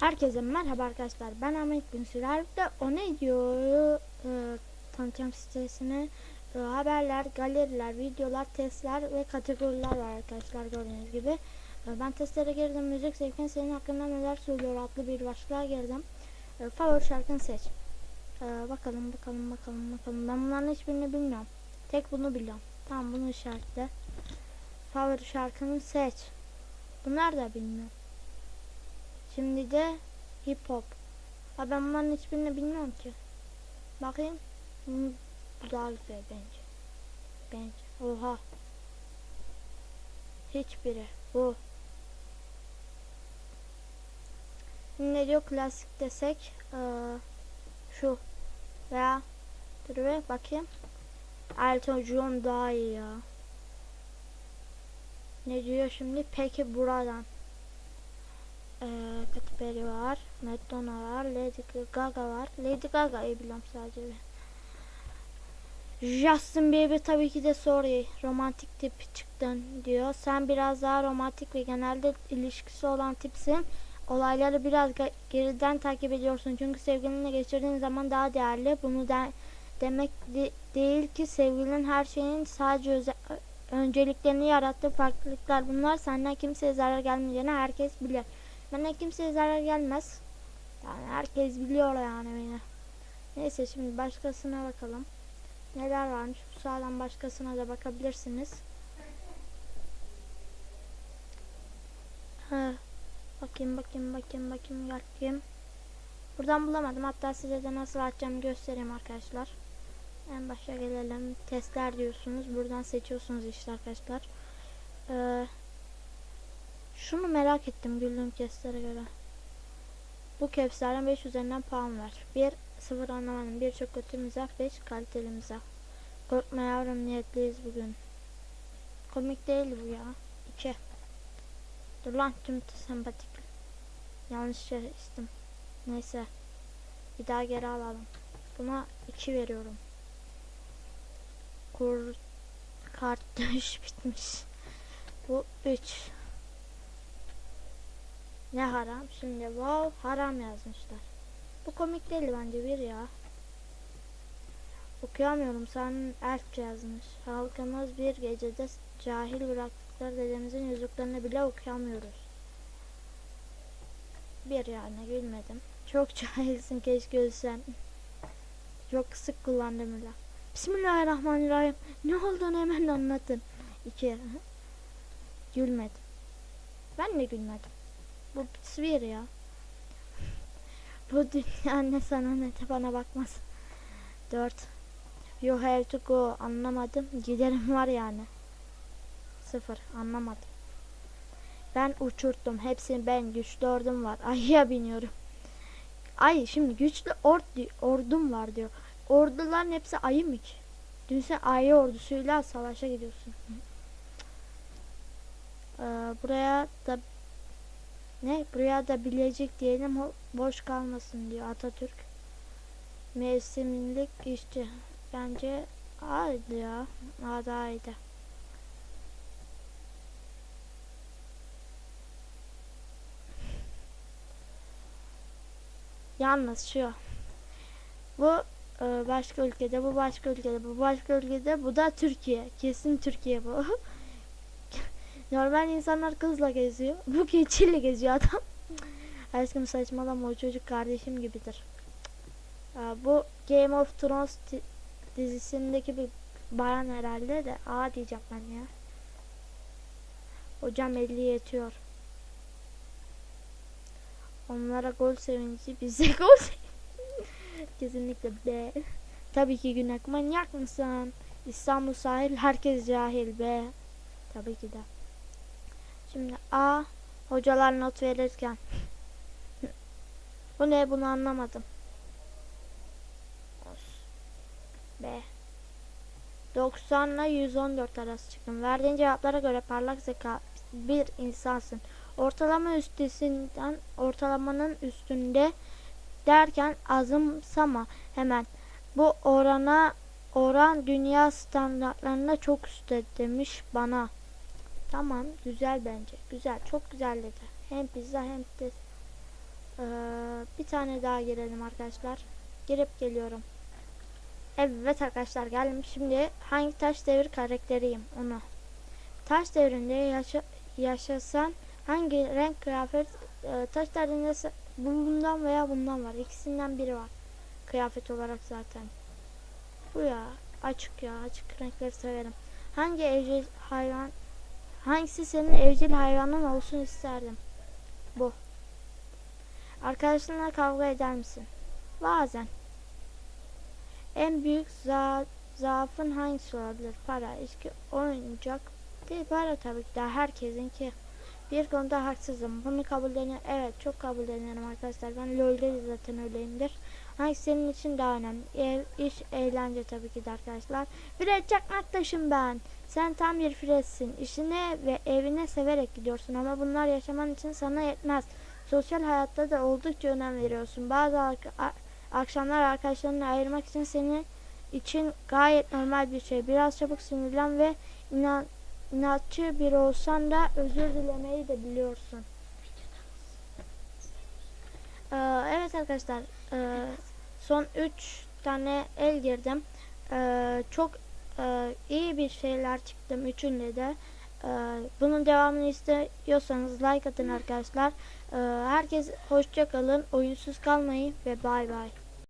Herkese merhaba arkadaşlar. Ben Ahmet Gün Sürer'de o ne diyor e, tanıtacağım sitesine e, haberler, galeriler, videolar, testler ve kategoriler var arkadaşlar gördüğünüz gibi. E, ben testlere girdim. Müzik zevkin senin hakkında neler söylüyor adlı bir başlığa girdim. E, favori şarkını seç. E, bakalım bakalım bakalım bakalım. Ben bunların hiçbirini bilmiyorum. Tek bunu biliyorum. Tamam bunu işaretle. Favori şarkını seç. Bunlar da bilmiyorum. Şimdi de hip hop. Ha ben bunların hiçbirini bilmiyorum ki. Bakayım. Hmm, bu daha güzel bence. Bence. Oha. Hiçbiri. Bu. Ne diyor klasik desek. Ee, şu. Veya dur bir bakayım. Elton John daha iyi ya. Ne diyor şimdi? Peki buradan. Ee, Katy Perry var. Madonna var. Lady Gaga var. Lady Gaga'yı biliyorum sadece. Justin Bieber tabii ki de sorry. Romantik tip çıktın diyor. Sen biraz daha romantik ve genelde ilişkisi olan tipsin. Olayları biraz ge- geriden takip ediyorsun. Çünkü sevgilinle geçirdiğin zaman daha değerli. Bunu de demek de- değil ki sevgilinin her şeyin sadece önceliklerini yarattığı farklılıklar bunlar. Senden kimseye zarar gelmeyeceğini herkes bilir. Bana kimseye zarar gelmez. Yani herkes biliyor yani beni. Neyse şimdi başkasına bakalım. Neler varmış? Bu sağdan başkasına da bakabilirsiniz. Ha, bakayım bakayım bakayım bakayım bakayım. Buradan bulamadım. Hatta size de nasıl açacağımı göstereyim arkadaşlar. En başa gelelim. Testler diyorsunuz. Buradan seçiyorsunuz işte arkadaşlar. Ee, şunu merak ettim güldüğüm kestlere göre. Bu kepslerden 5 üzerinden puan ver. 1 sıfır anlamadım. 1 çok kötü mizah, 5 kaliteli mizah. Korkma yavrum niyetliyiz bugün. Komik değil bu ya. 2 Dur lan tüm sempatik. Yanlış şey istim. Neyse. Bir daha geri alalım. Buna 2 veriyorum. Kur kart dönüş bitmiş. Bu 3 ne haram? Şimdi wow haram yazmışlar. Bu komik değil bence bir ya. Okuyamıyorum. Sen Elfçe yazmış. Halkımız bir gecede cahil bıraktıkları dedemizin yüzüklerini bile okuyamıyoruz. Bir yani gülmedim. Çok cahilsin keşke ölsen. Çok sık kullandım öyle. Bismillahirrahmanirrahim. Ne olduğunu hemen anlatın. İki. Gülmedim. Ben de gülmedim. Bu bir ya. Bu dünya ne sana ne de bana bakmaz. 4. You have to go. Anlamadım. Giderim var yani. 0. Anlamadım. Ben uçurttum. Hepsini ben güçlü ordum var. Ayıya biniyorum. Ay şimdi güçlü ord ordum var diyor. Orduların hepsi ayı mı ki? Dün sen ayı ordusuyla savaşa gidiyorsun. Ee, buraya da ne? Buraya da bilecek diyelim boş kalmasın diyor Atatürk. Mevsimlik işçi. Bence A'ydı ya. A daha iyiydi. Yalnız şu. Bu e, başka ülkede, bu başka ülkede, bu başka ülkede, bu da Türkiye. Kesin Türkiye bu. Normal insanlar kızla geziyor. Bu keçiyle geziyor adam. Aşkım saçmalama o çocuk kardeşim gibidir. Bu Game of Thrones di- dizisindeki bir bayan herhalde de A diyeceğim ben ya. Hocam 50 yetiyor. Onlara gol sevinci bize gol sevinci. Kesinlikle B. Tabii ki Günek manyak mısın? İstanbul sahil herkes cahil B. Tabii ki de. Şimdi A hocalar not verirken. Bu ne bunu anlamadım. B. 90 ile 114 arası çıktım. Verdiğin cevaplara göre parlak zeka bir insansın. Ortalama üstesinden ortalamanın üstünde derken azımsama hemen. Bu orana oran dünya standartlarına çok üstte demiş bana. Tamam güzel bence. Güzel çok güzel dedi. Hem pizza hem de Ee, tane daha girelim arkadaşlar. Girip geliyorum. Evet arkadaşlar geldim. Şimdi hangi taş devir karakteriyim onu. Taş devrinde yaşa, yaşasan hangi renk kıyafet e, taş devrinde bundan veya bundan var. İkisinden biri var. Kıyafet olarak zaten. Bu ya açık ya açık renkleri severim. Hangi evcil hayvan hangisi senin evcil hayvanın olsun isterdim? Bu. Arkadaşlarınla kavga eder misin? Bazen. En büyük za zaafın hangisi olabilir? Para, içki, oyuncak değil para tabii ki de herkesinki. Bir konuda haksızım. Bunu kabulleniyorum. Evet çok kabulleniyorum arkadaşlar. Ben LoL'de de zaten öyleyimdir. Hangisi senin için daha önemli? Ev, iş, eğlence tabii ki de arkadaşlar. Fred Çakmaktaş'ım ben. Sen tam bir Fred'sin. İşine ve evine severek gidiyorsun ama bunlar yaşaman için sana yetmez. Sosyal hayatta da oldukça önem veriyorsun. Bazı akşamlar arkadaşlarını ayırmak için senin için gayet normal bir şey. Biraz çabuk sinirlen ve inan inatçı biri olsan da özür dilemeyi de biliyorsun. Ee, evet arkadaşlar ee, son 3 tane el girdim. Ee, çok ee, iyi bir şeyler çıktım üçünde de. Ee, bunun devamını istiyorsanız like atın arkadaşlar. Ee, herkes hoşça kalın, oyunsuz kalmayın ve bay bay.